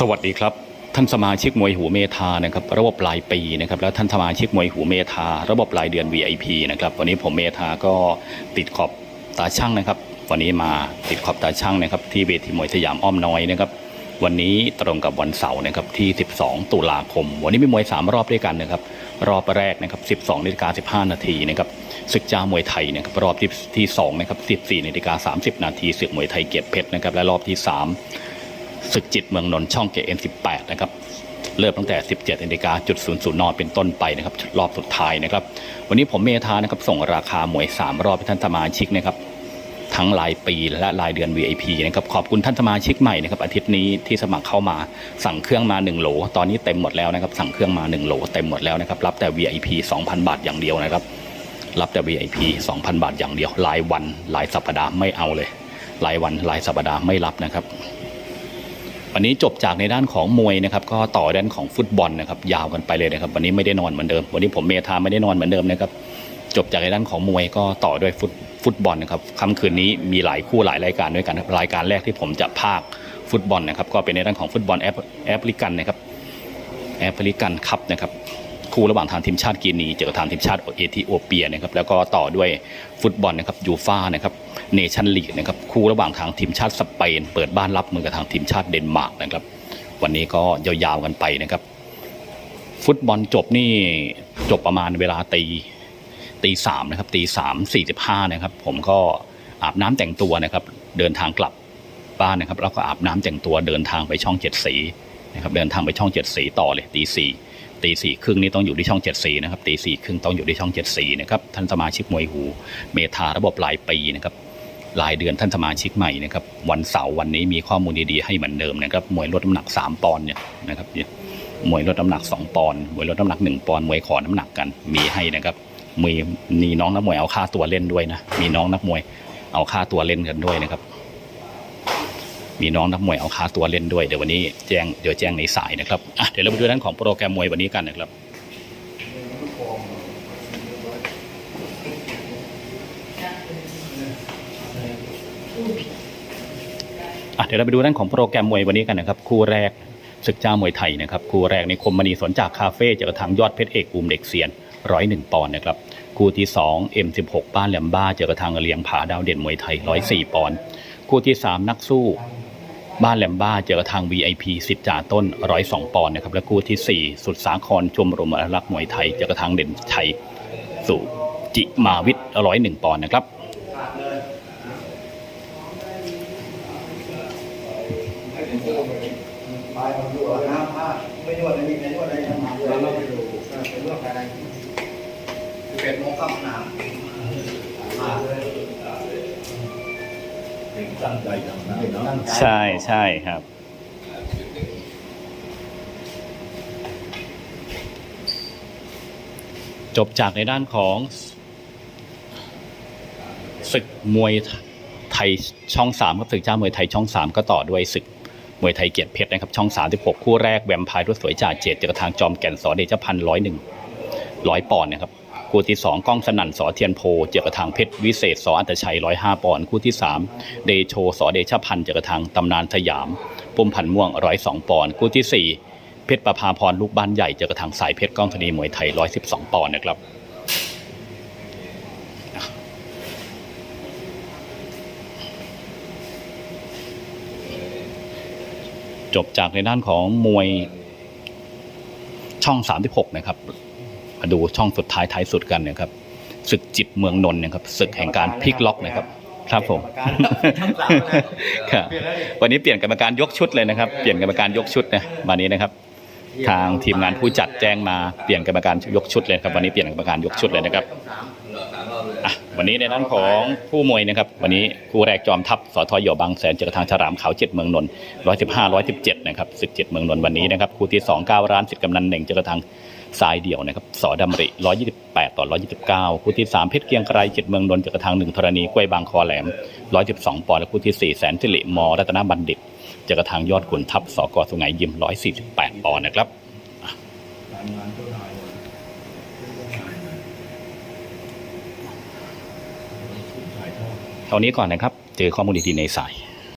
สวัสดีครับ ท่านสมาชิกมวยหูเมธานะครับระบบรายปีนะครับแล้วท่านสมาชิกมวยหูเมธาระบบรายเดือน VIP นะครับวันนี้ผมเมธาก็ติดขอบตาช่างนะครับ วันนี้มาติดขอบตาช่างนะครับที่เวทีมวยสยามอ้อมน้อยนะครับวันนี้ตรงกับวันเสาร์นะครับที่ 12 ตุลาคม วันนี้มีมวย 3 รอบด้วยกันนะครับรอบแรกนะครับ 12นาฬิกา15 นาทีนะครับศึกจ้ามวยไทยนะครับรอบที่ที่2นะครับ 14นาฬิกา30 นาทีศึกมวยไทยเกียรติเพชรนะครับและรอบที่ 3 ศึกจิตเมืองนนท์ช่อง JN18 นะครับเริ่มตั้งแต่ 17นาฬิกาจุดศูนย์ศูนย์นเป็นต้นไปนะครับรอบสุดท้ายนะครับ วันนี้ผมเมธานะครับส่งราคาหมวย 3 รอบให้ท่านสมาชิกนะครับทั้งรายปีและรายเดือน VIP นะครับขอบคุณท่านสมาชิกใหม่นะครับอาทิตย์นี้ที่สมัครเข้ามาสั่งเครื่องมา 1 โหล ตอนนี้เต็มหมดแล้วนะครับสั่งเครื่องมา 1 โหลเต็มหมดแล้วนะครับรับแต่ VIP 2,000 บาทอย่างเดียวนะครับ รับแต่ VIP 2,000 บาทอย่างเดียวรายวันรายสัปดาห์ไม่เอาเลยรายวันรายสัปดาห์ไม่รับนะครับ วันนี้จบจากในด้านของมวยนะครับก็ต่อด้านของฟุตบอลนะครับยาวกันไปเลยนะครับ วันนี้ไม่ได้นอนเหมือนเดิม วันนี้ผมเมธาไม่ได้นอนเหมือนเดิมนะครับจบจากในด้านของมวยก็ต่อด้วยฟุตฟุตบอลนะครับค่ำคืนนี้มีหลายคู่หลายรายการด้วยกันรายการแรกที่ผมจะภาคฟุตบอลนะครับก็เป็นในด้านของฟุตบอลแอฟแอฟริกันนะครับแอฟริกันคัพนะครับ คู่ระหว่างทางทีมชาติกีนีเจอกับทางทีมชาติเอธิโอเปียนะครับแล้วก็ต่อด้วยฟุตบอลนะครับยูฟ่านะครับเนชั่นลีกนะครับคู่ระหว่างทางทีมชาติสเปน เปิดบ้านรับมือกับทางทีมชาติเดนมาร์กนะครับวันนี้ก็ยาวๆกันไปนะครับ ฟุตบอลจบนี่จบประมาณเวลาตีตีสามนะครับตีสามสี่สิบห้านะครับผมก็อาบน้ำแต่งตัวนะครับเดินทางกลับบ้านนะครับแล้วก็อาบน้ำแต่งตัวเดินทางไปช่องเจ็ดสีนะครับเดินทางไปช่องเจ็ดสีต่อเลยตีสี่ ตีสี่ครึ่งนี้ต้องอยู่ที่ช่องเจ็ดสีนะครับตีสี่ครึ่งต้องอยู่ที่ช่องเจ็ดสีนะครับท่านสมาชิกมวยหูเมธาระบบรายปีนะครับรายเดือนท่านสมาชิกใหม่นะครับวันเสาร์วันนี้มีข้อมูลดีๆให้เหมือนเดิมนะครับมวยลดน้ำหนัก 3 ปอนด์เนี่ยนะครับมวยลดน้ำหนัก 2 ปอนด์มวยลดน้ำหนัก 1 ปอนด์มวยขอน้ำหนักกันมีให้นะครับมีมีน้องนักมวยเอาค่าตัวเล่นด้วยนะมีน้องนักมวยเอาค่าตัวเล่นกันด้วยนะครับ มีน้องนักมวยเอาค่าตัวเล่นด้วยเดี๋ยววันนี้แจ้งเดี๋ยวแจ้งในสายนะครับอะเดี๋ยวเราไปดูด้านของโปรแกรมมวยวันนี้กันนะครับอะเดี๋ยวเราไปดูด้านของโปรแกรมมวยวันนี้กันนะครับคู่แรกศึกเจ้ามวยไทยนะครับคู่แรกในคมมณีสนจากคาเฟ่เจอกับทางยอดเพชรเอกกลุ่มเด็กเซียนร้อยหนึ่งปอนด์นะครับคู่ที่สองเอ็มสิบหกบ้านแหลมบ้าเจอกับทางเลียงผาดาวเด่นมวยไทยร้อยสี่ปอนด์คู่ที่สามนักสู้ บ้านแหลมบ้าเจอทาง VIP สิทธิ์จ่าต้นร้อยสองปอนด์นะครับ และคู่ที่สี่สุดสาครชมรมอนุรักษ์มวยไทย เจอกับทางเด่นชัยสุจิมาวิทย์ร้อยหนึ่งปอนด์นะครับไปมาดูน้ำผ้าไม่นวดไม่มีใครนวดอะไรทั้งนั้นเลยเราไปดูไปนวดองอะไรสิบเอ็ดโมงเข้าห้องน้ำมา ตั้งใจทำได้เนาะตั้งใจใช่ใช่ครับ จบจากในด้านของศึกมวยไทยช่องสามครับศึกเจ้ามวยไทยช่องสามก็ต่อด้วยศึกมวยไทยเกียรติเพชรนะครับ ช่องสามสิบหกคู่แรกแวมไพร์รุ่สวยจ่าเจตเจอกับทางจอมแก่นสอเดชพันธ์ร้อยหนึ่งร้อยปอนด์นะครับ คู่ที่สองก้องสนั่นสอเทียนโพ เจอกับทางเพชรวิเศษสออัตชัยร้อยห้าปอนด์คู่ที่สามเดโชสอเดชพันธ์เจอกับทางตำนานสยามปุ่มพันม่วงร้อยสองปอนด์คู่ที่สี่เพชรประภาพรลูกบ้านใหญ่เจอกับทางสายเพชรก้องธนีมวยไทยร้อยสิบสองปอนด์นะครับจบจากในด้านของมวยช่อง 36 นะครับ มาดูช่องสุดท้ายท้ายสุดกันนะครับศึกจิตเมืองนนท์นะครับศึกแห่งการพลิกล็อกนะครับ ครับผมครับวันนี้เปลี่ยนกรรมการยกชุดเลยนะครับ เปลี่ยนกรรมการยกชุดนะวันนี้นะครับ ทางทีมงานผู้จัดแจ้งมาเปลี่ยนกรรมการยกชุดเลยครับวันนี้เปลี่ยนกรรมการยกชุดเลยนะครับอะวันนี้ในด้านของผู้มวยนะครับ วันนี้คู่แรกจอมทัพสทหยบางแสนเจอกับทางฉลามขาวเจ็ดเมืองนนท์ร้อยสิบห้าร้อยสิบเจ็ดนะครับศึกเจ็ดเมืองนนท์วันนี้นะครับคู่ที่สองเก้าร้านสิทธิ์กำนันหนึ่งเจอกับทาง สายเดี่ยวนะครับสอดำริร้อยยี่สิบแปดต่อร้อยยี่สิบเก้าคู่ที่สามเพชรเกียงไกรเจ็ดเมืองนนท์เจอกับทางหนึ่งธรณีกล้วยบางคอแหลมร้อยสิบสองปอนด์และคู่ที่สี่แสนสิริมอรัตนบัณฑิตเจอกับทางยอดขุนทัพสกสุไหงยิมร้อยสี่สิบแปดปอนด์นะครับการงานเจ้านายถ่ายทอดเท่านี้ก่อนนะครับ เจอข้อมูลดีๆในสาย